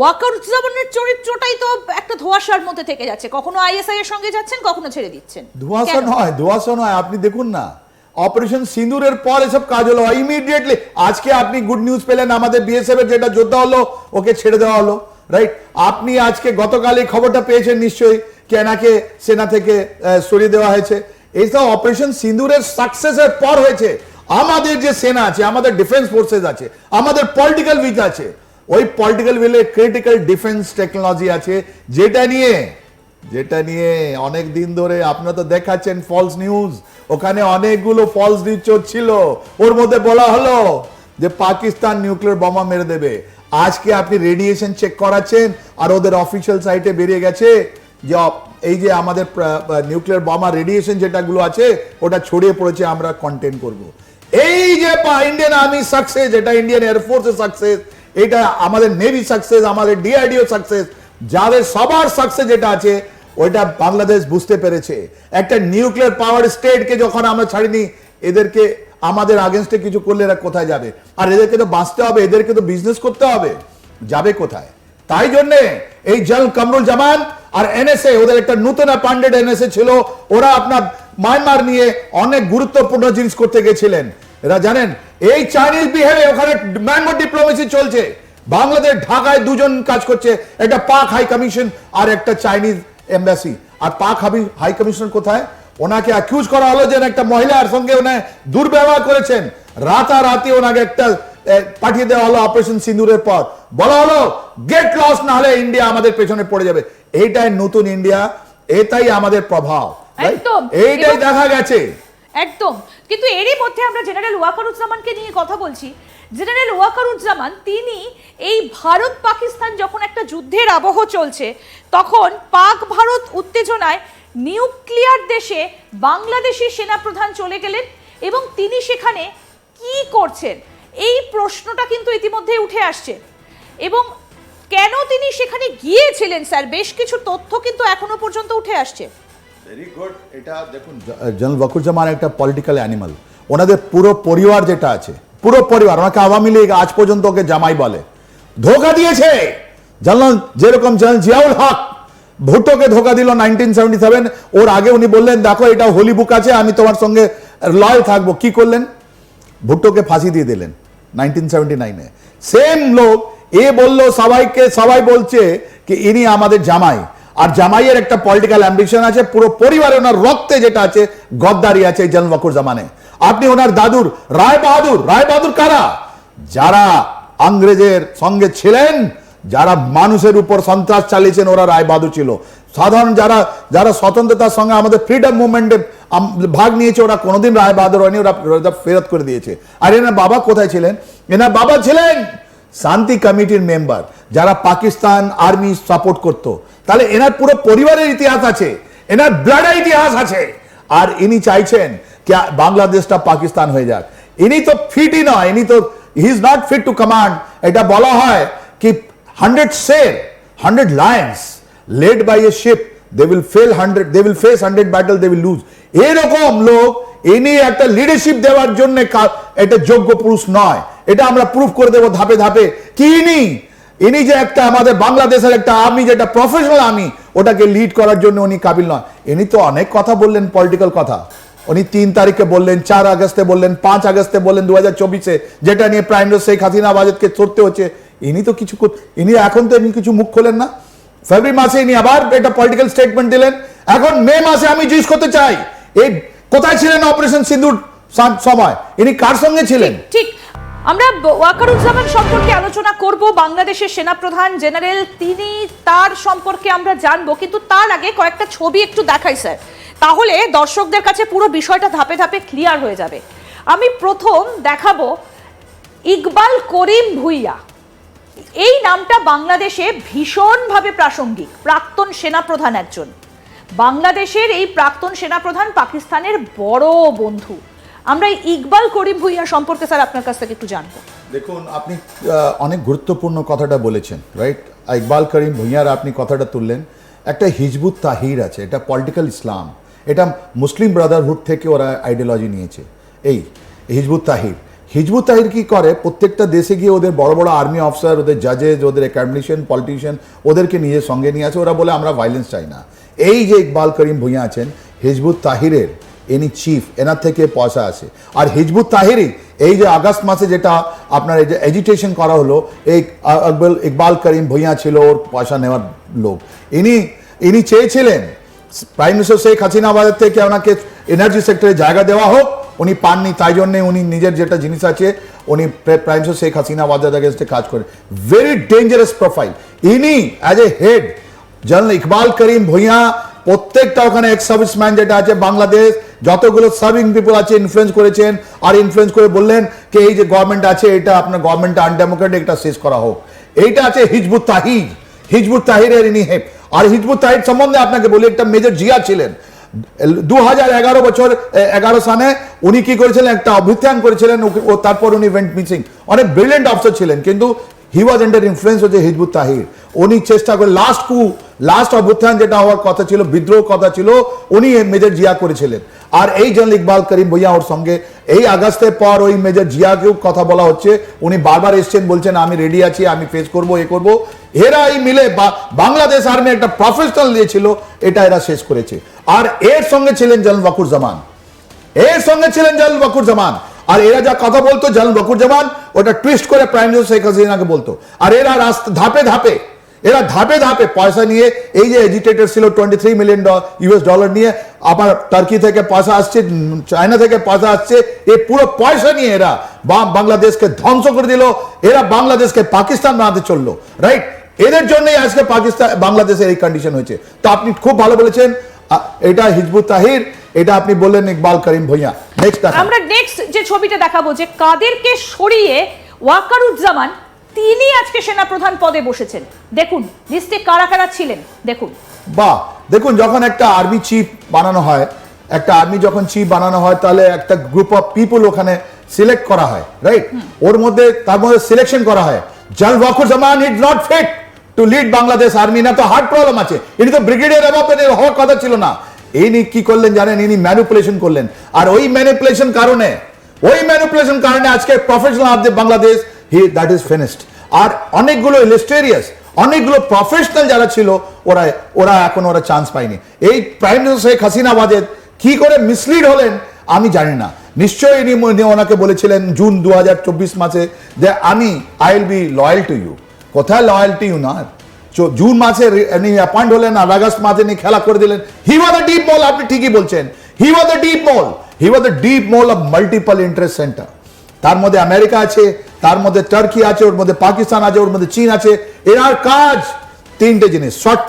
ওয়াকারুজ্জামানের চরিত্রটাই তো একটা ধোঁয়াশার মধ্যে থেকে যাচ্ছে। কখনো আইএসআই এর সঙ্গে যাচ্ছেন কখনো ছেড়ে দিচ্ছেন। ধোঁয়াশা নয় ধোঁয়াশা নয় আপনি দেখুন না। অপারেশন সিঁদুরের পর এসব কাজ হলো ইমিডিয়েটলি আজকে আপনি গুড নিউজ পেলেন আমাদের বিএসএফ এর যেটা যোদ্ধা হলো ওকে ছেড়ে দেওয়া হলো রাইট আপনি আজকে গতকাল এই খবরটা পেয়েছেন নিশ্চয়ই কেনাকে সেনা থেকে সরিয়ে দেওয়া হয়েছে। এইসব অপারেশন সিঁদুরের সাকসেসের পর হয়েছে। আমাদের যে সেনা আছে আমাদের ডিফেন্স ফোর্সেস আছে আমাদের পলিটিক্যাল উইচ আছে ওই পলিটিক্যাল উইলে ক্রিটিক্যাল ডিফেন্স টেকনোলজি আছে, যেটা নিয়ে যেটা নিয়ে অনেক দিন ধরে আপনারা তো দেখাচ্ছেন ফলস নিউজ ওখানে অনেকগুলো ফলস নিউজ চলছিল ওর মধ্যে বলা হলো যে পাকিস্তান নিউক্লিয়ার বোমা মেরে দেবে। আজকে আপনি রেডিয়েশন চেক করাচ্ছেন আর ওদের অফিসিয়াল সাইটে বেরিয়ে গেছে যে এই যে আমাদের নিউক্লিয়ার বোমা রেডিয়েশন যেটাগুলো আছে, ওটা ছড়িয়ে পড়েছে, আমরা কন্টেন করব। এই যে ইন্ডিয়ান আর্মি সাকসেস এটা ইন্ডিয়ান এয়ারফোর্সের সাকসেস এটা আমাদের নেভি সাকসেস আমাদের ডিআরডিও সাকসেস যাদের সবার সাকসেস যেটা আছে, ওইটা বাংলাদেশ বুঝতে পেরেছে। একটা নিউক্লিয়ার পাওয়ার স্টেটকে যখন আমরা ছাড়িনি, এদেরকে, আমাদের আগেনস্টে কিছু করলে এরা কোথায় যাবে? আর এদেরকে তো বাঁচতে হবে, এদেরকে তো বিজনেস করতে হবে। যাবে কোথায়? তাই জন্যে এই জল কামরুল জামান আর এনএসএ ওদের একটা নতুন পান্ডেড এনএসএ ছিল, ওরা আপনার মায়ানমার নিয়ে অনেক গুরুত্বপূর্ণ জিনিস করতে গেছিলেন। এরা জানেন এই চাইনিজ বিহেভে ওখানে ম্যাঙ্গো ডিপ্লোমেসি চলছে। বাংলাদেশ ঢাকায় দুজন কাজ করছে। একটা পাক হাই কমিশন আর একটা চাইনিজ এম্বাসি আর পাক হাই কমিশন কোথায়? ওনাকে অ্যাকিউজ করা হলো যে একটা মহিলার সঙ্গে উনি দুর্ব্যবহার করেছেন। রাতারাতি ওনাকে একটা পাঠিয়ে দেওয়া হলো অপারেশন সিন্দুরের পর। বলা হলো গেট লস না হলে ইন্ডিয়া আমাদের পেছনে পড়ে যাবে। এইটাই নতুন ইন্ডিয়া এটাই আমাদের প্রভাব। এইটাই দেখা গেছে। একদম। কিন্তু এরই মধ্যে আমরা জেনারেল ওয়াকারুজ্জামানকে নিয়ে কথা বলছি। জেনারেল ওয়াকারুজ্জামান, তিনি এই ভারত পাকিস্তান যখন একটা যুদ্ধের আবহ চলছে, তখন পাক ভারত উত্তেজনায় নিউক্লিয়ার দেশে বাংলাদেশি সেনাপ্রধান চলে গেলেন এবং তিনি সেখানে কি করছেন? এই প্রশ্নটা কিন্তু ইতিমধ্যে উঠে আসছে। এবং কেন তিনি সেখানে গিয়েছিলেন, স্যার? বেশ কিছু তথ্য কিন্তু এখনও পর্যন্ত উঠে আসছে। ভেরি গুড এটা দেখুন জেনারেল ওয়াকুরজামান একটা পলিটিক্যাল অ্যানিমাল ওনাদের পুরো পরিবার যেটা আছে, পুরো পরিবার, ওনাকে আওয়ামী লীগ আজ পর্যন্ত ওকে জামাই বলে। ধোকা দিয়েছে! জানলাম যেরকম জেনারেল জিয়াউল হক, ভুট্টোকে ধোকা দিল নাইনটিন সেভেন্টি সেভেন ওর আগে উনি বললেন, দেখো, এটা হোলি বুক আছে, আমি তোমার সঙ্গে লয়াল থাকব। কি করলেন? ভুট্টোকে ফাঁসি দিয়ে দিলেন নাইনটিন সেভেন্টি নাইনে সেম লোক, এ বলল, সবাইকে, সবাই বলছে কি, ইনি আমাদের জামাই। আর জামাইয়ের একটা পলিটিক্যাল অ্যাম্বিশন আছে, পুরো পরিবারে ওনার রক্তে যেটা আছে, গদ্দারি আছে জেন বকুর জামানে। আপনি ওনার দাদুর, রায় বাহাদুর রায় বাহাদুর কারা? যারা ইংরেজের সঙ্গে ছিলেন, যারা মানুষের উপর সন্ত্রাস চালিয়েছেন, ওরা রায় বাহাদুর ছিল। সাধারণ যারা যারা স্বতন্ত্রতার সঙ্গে আমাদের ফ্রিডম মুভমেন্টে ভাগ নিয়েছে, ওরা কোনোদিন রায় বাহাদুর হয়নি, ওরা ফেরত করে দিয়েছে। আর এনার বাবা কোথায় ছিলেন? এনার বাবা ছিলেন শান্তি কমিটির মেম্বার, যারা পাকিস্তান আর্মি সাপোর্ট করত, তাহলে এনার পুরো পরিবারের ইতিহাস আছে, এনার ব্লাডের ইতিহাস আছে। আর ইনি চাইছেন কি বাংলাদেশটা পাকিস্তান হয়ে যাক। ইনি তো ফিটই নয়, ইনি তো he is not fit to command এটা বলা হয় কি hundred sher hundred lions led by a sheep they will fail hundred they will face hundred battle they will lose এরকম লোক ইনি একটা লিডারশিপ দেওয়ার জন্য এটা যোগ্য পুরুষ নয়। এটা আমরা প্রুফ করে দেবো ধাপে ধাপে। কি ইনি? ইনি যে একটা আমাদের বাংলাদেশের একটা আর্মি যেটা প্রফেশনাল আমি ওটাকে লিড করার জন্য উনি কাবিল নয়। ইনি তো অনেক কথা বললেন পলিটিক্যাল কথা। উনি তিন তারিখে বললেন, চার আগস্টে বললেন, পাঁচ আগস্টে বললেন দু হাজার চব্বিশে, যেটা নিয়ে প্রাইম মিনিস্টার শেখ হাসিনা বাজেটকে চড়তে হচ্ছে। ইনি তো কিছু ইনি এখন তো এমনি কিছু মুখ খোলেন না। ফেব্রুয়ারি মাসে ইনি আবার একটা পলিটিক্যাল স্টেটমেন্ট দিলেন। এখন মে মাসে আমি জিজ্ঞেস করতে চাই, এই কোথায় ছিলেন অপারেশন সিন্দুর সা- সময় ইনি কার সঙ্গে ছিলেন? ঠিক আমরা ওয়াকারুজ্জামান সম্পর্কে আলোচনা করব। বাংলাদেশের সেনাপ্রধান জেনারেল, তিনি তার সম্পর্কে আমরা জানব, কিন্তু তার আগে কয়েকটা ছবি একটু দেখাই, স্যার। তাহলে দর্শকদের কাছে পুরো বিষয়টা ধাপে ধাপে ক্লিয়ার হয়ে যাবে। আমি প্রথম দেখাবো ইকবাল করিম ভুইয়া। এই নামটা বাংলাদেশে ভীষণভাবে প্রাসঙ্গিক, প্রাক্তন সেনাপ্রধান একজন। বাংলাদেশের এই প্রাক্তন সেনাপ্রধান পাকিস্তানের বড় বন্ধু। আমরা ইকবাল করিম ভুইয়া সম্পর্কে স্যার আপনার কাছ থেকে একটু জানব। দেখুন, আপনি অনেক গুরুত্বপূর্ণ কথাটা বলেছেন রাইট ইকবাল করিম ভুঁইয়ার আপনি কথাটা তুললেন। একটা হিজবুত তাহির আছে, এটা পলিটিক্যাল ইসলাম। এটা মুসলিম ব্রাদারহুড থেকে ওরা আইডিওলজি নিয়েছে। এই, হিজবুত তাহির। হিজবুত তাহির কি করে? প্রত্যেকটা দেশে গিয়ে ওদের বড় বড় আর্মি অফিসার ওদের জাজেস ওদের একাডমিশিয়ান পলিটিশিয়ান ওদেরকে নিজের সঙ্গে নিয়ে আসে। ওরা বলে, আমরা ভাইলেন্স চাই না। এই যে ইকবাল করিম ভুঁইয়া আছেন, হিজবুত তাহিরের ইনি চিফ এনার থেকে পয়সা আসে আর হিজবুত তাহিরই, এই যে আগস্ট মাসে যেটা আপনার এই যে এজিটেশন করা হলো, এই আকবল ইকবাল করিম ভুঁইয়া ছিল, ওর পয়সা নেওয়ার লোক ইনি ইনি চেয়েছিলেন, প্রাইম মিনিস্টার শেখ হাসিনা আমাদের থেকে ওনাকে এনার্জি সেক্টরে জায়গা দেওয়া হোক, উনি পাননি, তাই জন্যে উনি নিজের যেটা জিনিস আছে, উনি প্রাইম মিনিস্টার শেখ হাসিনা কাজ করে। ভেরি ডেঞ্জারাস প্রোফাইল ইনি as a head general Iqbal Karim Bhuiyan, প্রত্যেকটা ওখানে এক্স সার্ভিসম্যান যেটা আছে, বাংলাদেশ, যতগুলো সার্ভিং পিপল আছে ইনফ্লুয়েন্স করেছেন আর ইনফ্লুয়েন্স করে বললেন যে এই যে গভর্নমেন্ট আছে, এটা আপনার গভর্নমেন্ট আনডেমোক্রেটিক এটা শেষ করা হোক। এইটা আছে হিজবুত তাহির। হিজবুত তাহিরের ইনি হেড। আর হিজবুত তাহির সম্বন্ধে আপনাকে বলি, একটা মেজর জিয়া ছিলেন। দু হাজার এগারো বছর এগারো সালে উনি কি করেছিলেন, একটা অভ্যুত্থান করেছিলেন ও তারপর উনি ইভেন্ট মিসিং অনেক ব্রিলিয়েন্ট অফিসার ছিলেন, কিন্তু হি ওয়াজ আন্ডার ইনফ্লুয়েন্স হচ্ছে হিজবুত তাহির। উনি চেষ্টা করে লাস্ট কু লাস্ট অভ্যুত্থান যেটা হওয়ার কথা ছিল, বিদ্রোহ কথা ছিল, উনি মেজর জিয়া করেছিলেন। আর এই জেনারেল ইকবাল করিম ভুইয়া ওর সঙ্গে, এই আগস্টের পর ওই মেজর জিয়াকেও কথা বলা হচ্ছে। উনি বারবার এসছেন, বলছেন, আমি রেডি আছি, আমি ফেস করব, এ করব। এরা এই মিলে বাংলাদেশ আর্মি একটা প্রফেশনাল দিয়েছিল, এটা এরা শেষ করেছে। আর এর সঙ্গে ছিলেন জেনারেল ওয়াকুর জামান এর সঙ্গে ছিলেন জাল বকুর জামান আর এরা যা কথা বলতো জাল বকুর জামান ওটা টুইস্ট করে প্রাইম মিনিস্টার শেখ হাসিনাকে বলতো। আর এরা রাস্তা, ধাপে ধাপে এরা ধাপে ধাপে পয়সা নিয়ে, এই যে এজিটেটেড ছিল twenty three million US dollar নিয়ে, আবার টার্কি থেকে পয়সা আসছে চায়না থেকে পয়সা আসছে এই পুরো পয়সা নিয়ে এরা বাংলাদেশকে ধ্বংস করে দিল, এরা বাংলাদেশকে পাকিস্তান বানাতে চলল রাইট এদের জন্যই আজকে পাকিস্তান বাংলাদেশের এই কন্ডিশন হয়েছে। তো আপনি খুব ভালো বলেছেন এটা হিজবুত তাহির, এটা আপনি বললেন ইকবাল করিম ভুইয়া। নেক্সট আমরা নেক্সট যে ছবিটা দেখাবো, যে কাদেরকে সরিয়ে ওয়াকারুজ্জামান তিনি আজকে সেনাপ্রধান পদে বসেছেন। দেখুন লিস্টে কারা কারা ছিলেন? দেখুন। বাহ দেখুন যখন একটা আর্মি চিফ বানানো হয় একটা আর্মি যখন চিফ বানানো হয় তাহলে একটা গ্রুপ অফ পিপল ওখানে সিলেক্ট করা হয় রাইট ওর মধ্যে তার মধ্যে সিলেকশন করা হয়। জাল Waker Zaman is not fit to lead Bangladesh army না তো হার্ট প্রবলেম আছে। ইনি তো ব্রিগেডিয়ার অ্যাবাপের হওয়ার কথা ছিল না। ইনি কি করলেন জানেন? ইনি ম্যানিপুলেশন করলেন। আর ওই ম্যানিপুলেশন কারণে ওই ম্যানিপুলেশন কারণে আজকে professional of Bangladesh he that is finished আর অনেকগুলো ইলিস্টেরিয়াস অনেকগুলো প্রফেশনাল যারা ছিল, ওরা ওরা এখন ওরা চান্স পায়নি। এই প্রাইম মিনিস্টার শেখ হাসিনা ওয়াজেদ কি করে মিসলিড হলেন, আমি জানি না। নিশ্চয়ই ইনি ওনাকে বলেছিলেন জুন দু হাজার চব্বিশ মাসে যে আমি I will be loyal to you কোথায় লয়ালটি উনার? জুন মাসে উনি অ্যাপয়েন্ট হলেন, আর আগস্ট মাসে উনি খেলা করে দিলেন। হি ওয়াজ দ্য ডিপ মল আপনি ঠিকই বলছেন। He was the deep mole he was the deep mole of multiple interest center তার মধ্যে আমেরিকা আছে তার মধ্যে টার্কি আছে, ওর মধ্যে পাকিস্তান আছে, ওর মধ্যে চীন আছে। এনার কাজ তিনটে জিনিস। শর্ট